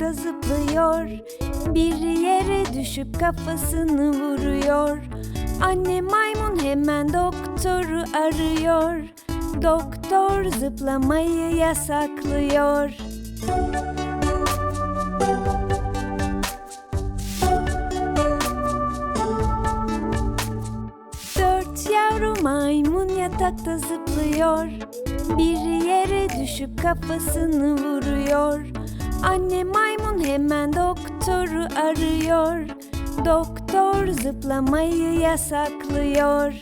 yatakta zıplıyor. Bir yere düşüp kafasını vuruyor. Anne maymun hemen doktoru arıyor. Doktor zıplamayı yasaklıyor. Dört yavru maymun yatakta zıplıyor. Bir yere düşüp kafasını vuruyor hemen doktoru arıyor. Doktor zıplamayı yasaklıyor.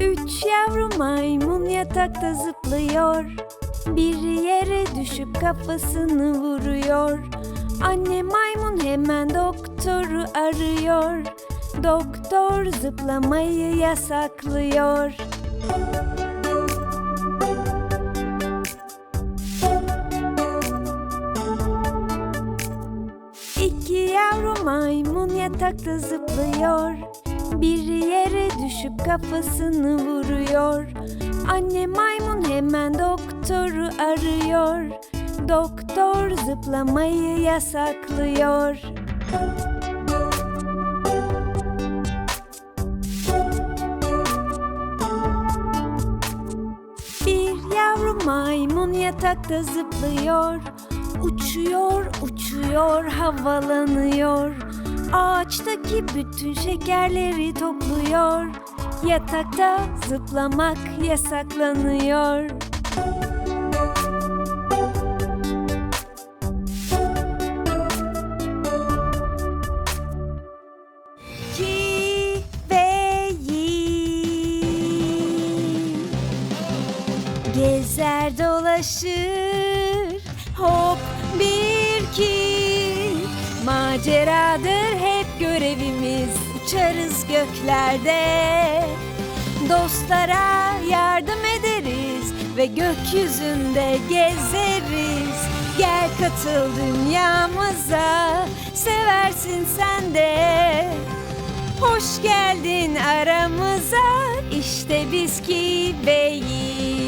Üç yavru maymun yatakta zıplıyor. Bir yere düşüp kafasını vuruyor. Anne maymun hemen doktoru arıyor Doktor zıplamayı yasaklıyor. İki yavru maymun yatakta zıplıyor. Bir yere düşüp kafasını vuruyor. Anne maymun hemen doktoru arıyor. Doktor zıplamayı yasaklıyor maymun yatakta zıplıyor Uçuyor, uçuyor, havalanıyor. Ağaçtaki bütün şekerleri topluyor. Yatakta zıplamak yasaklanıyor dolaşır hop bir ki Maceradır hep görevimiz. Uçarız göklerde. Dostlara yardım ederiz ve gökyüzünde gezeriz. Gel katıl dünyamıza seversin sen de. Hoş geldin aramıza işte biz ki beyiz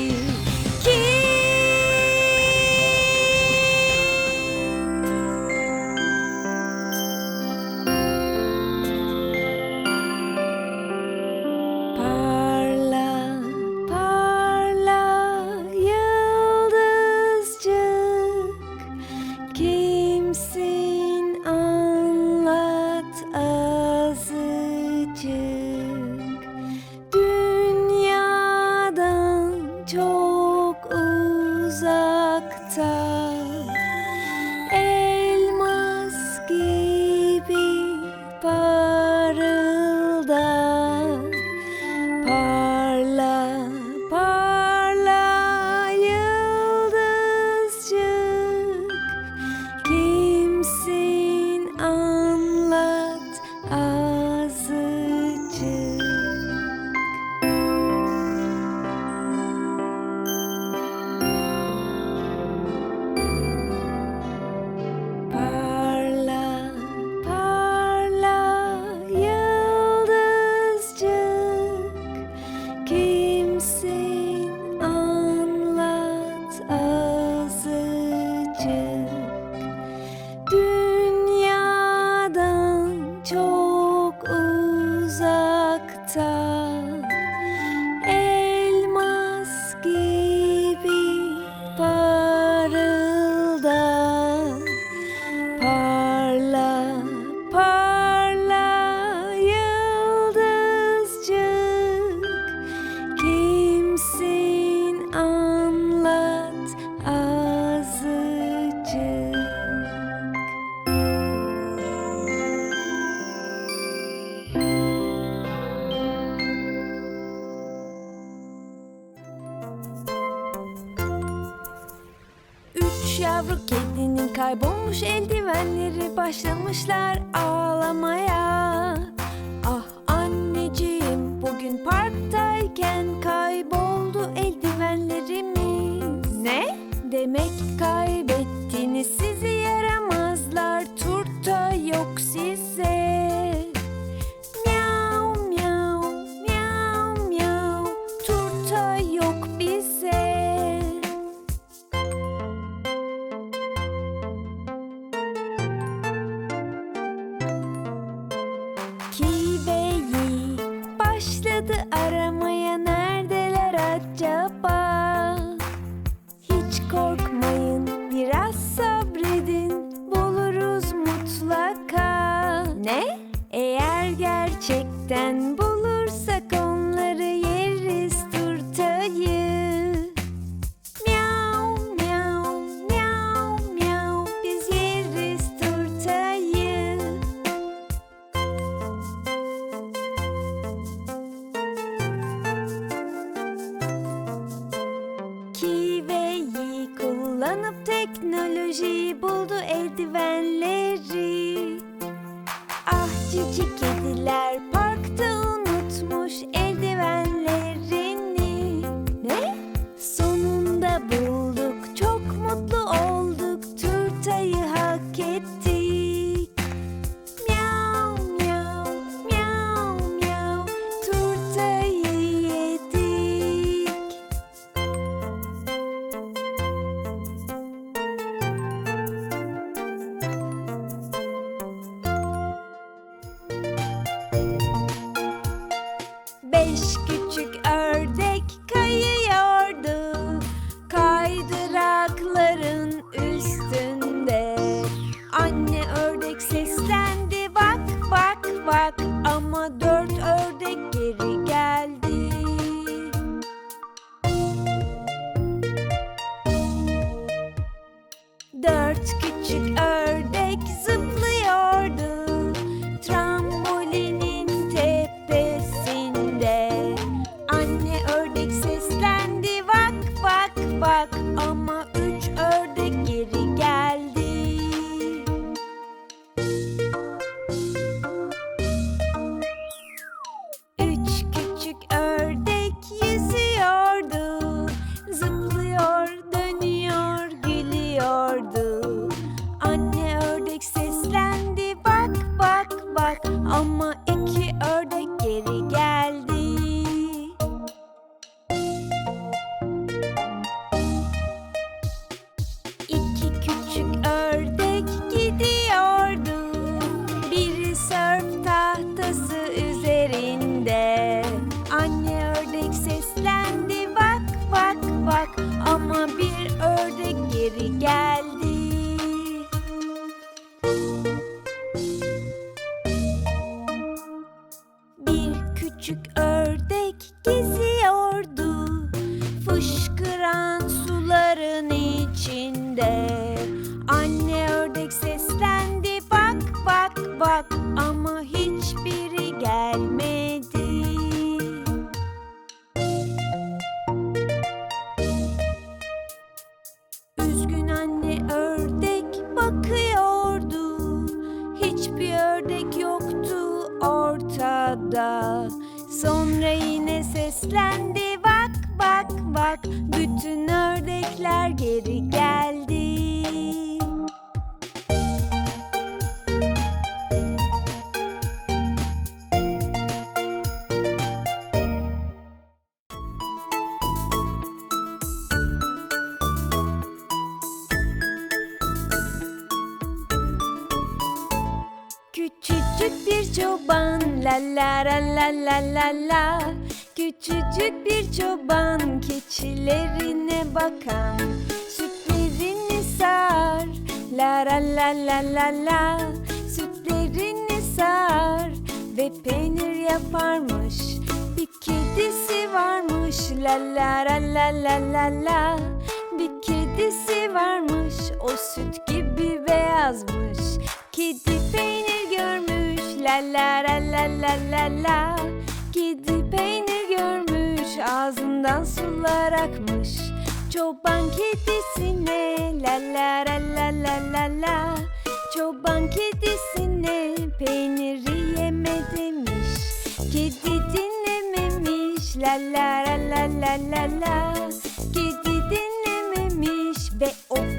ortada Sonra yine seslendi. Bak bak bak Bütün ördekler geri geldi la la la la la la Küçücük bir çoban keçilerine bakan Sütlerini sar. La la la la la la Sütlerini sar ve peynir yaparmış. Bir kedisi varmış. La la la la la la la Bir kedisi varmış. O süt gibi beyazmış. Kedi peynir görmüş la la la la la la la Kedi peynir görmüş ağzından sular akmış Çoban kedisine la la la la la la la Çoban kedisine peyniri yeme demiş Kedi dinlememiş la la la la la la Kedi dinlememiş ve o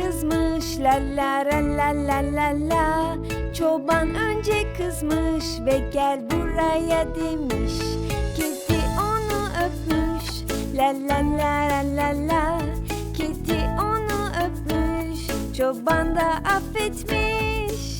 kızmış la la la la la la Çoban önce kızmış ve gel buraya demiş. Kedi onu öpmüş la la la la la la. Kedi onu öpmüş çoban da affetmiş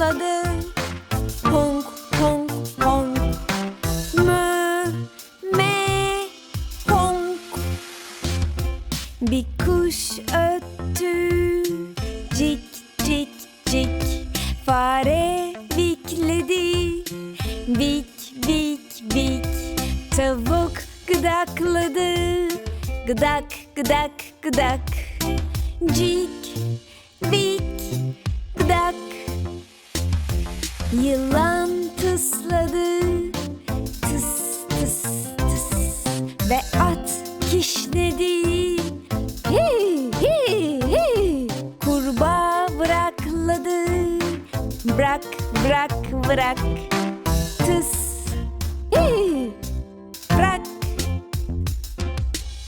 başladı.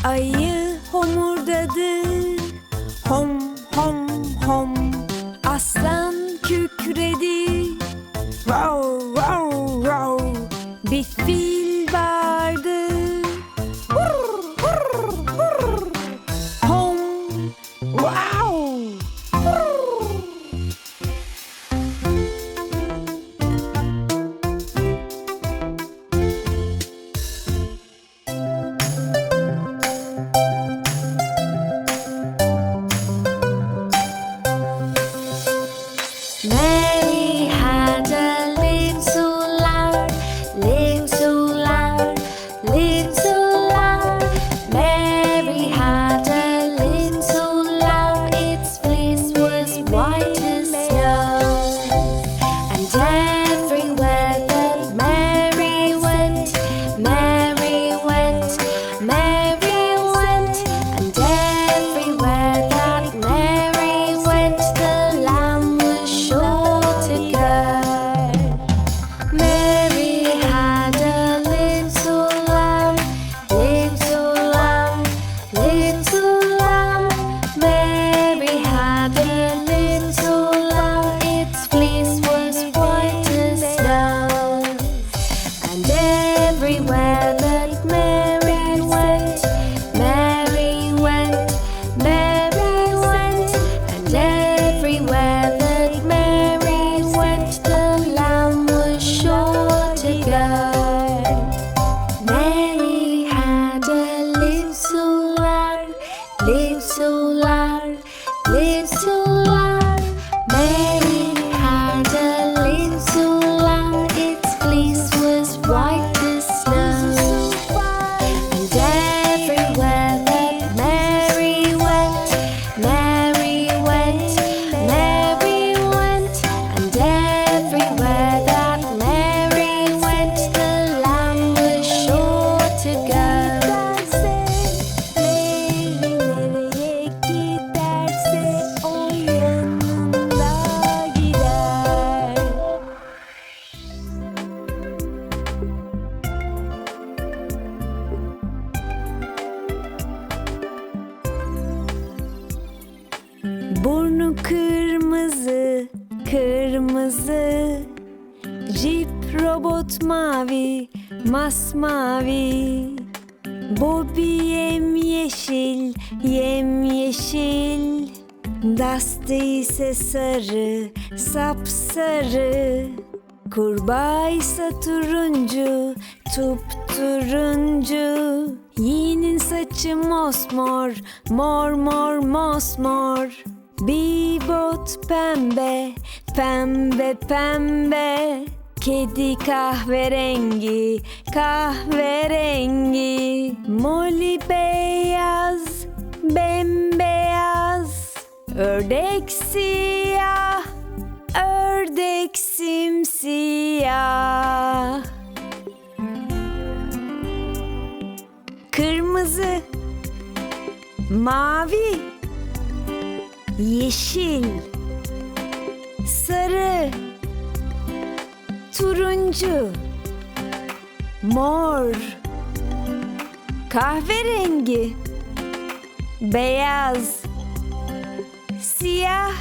Ayı homurdadı Hom hom hom. Aslan kükredi. live so kırmızı Jeep robot mavi, masmavi. Bobby yem yeşil, yem yeşil Dusty ise sarı, sap sarı Kurbağa ise turuncu, tup turuncu. Yiğinin saçı mosmor, mor mor mosmor. Bibot pembe, pembe pembe. Kedi kahverengi, kahverengi. Molly beyaz, bembeyaz. Ördek siyah, ördek simsiyah. Kırmızı, mavi yeşil, sarı, turuncu, mor, kahverengi, beyaz, siyah,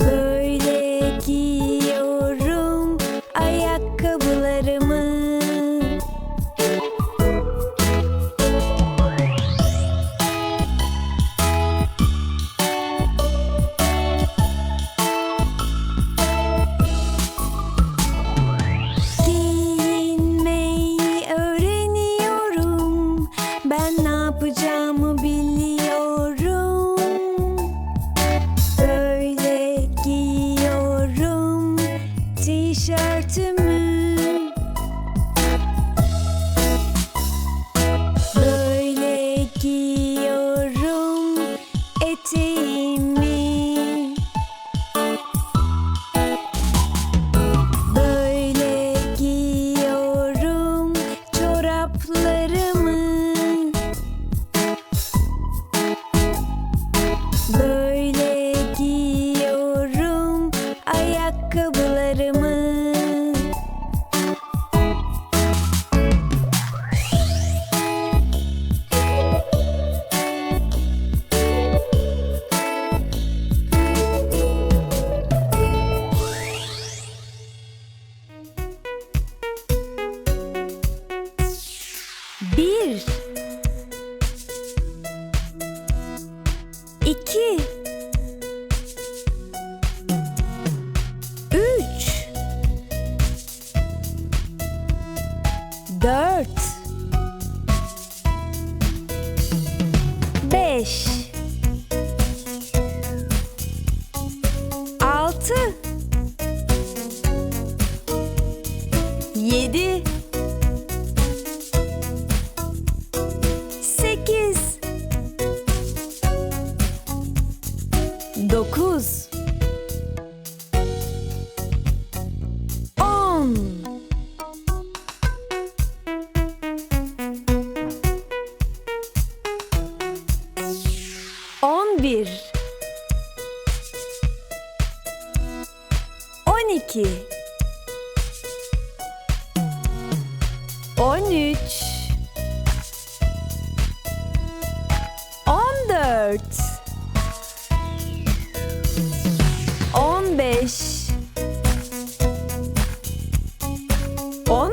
Yeah.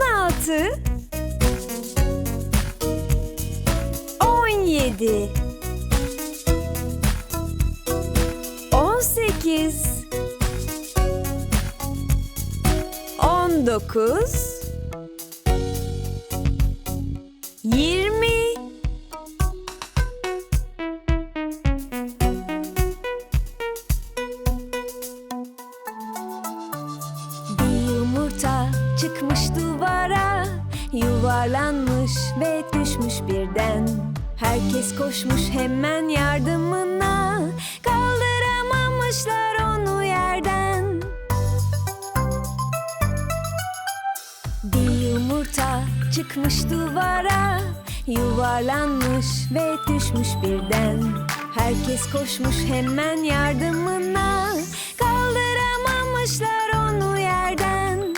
16 17 18 19 koşmuş hemen yardımına. Kaldıramamışlar onu yerden.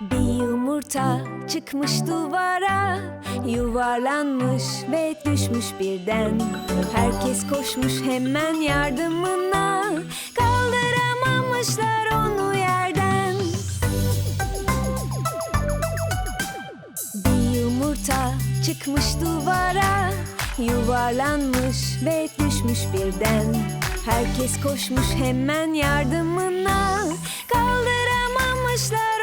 Bir yumurta çıkmış duvara. Yuvarlanmış ve düşmüş birden. Herkes koşmuş hemen yardımına. Kaldıramamışlar onu çıkmış duvara Yuvarlanmış ve düşmüş birden. Herkes koşmuş hemen yardımına. Kaldıramamışlar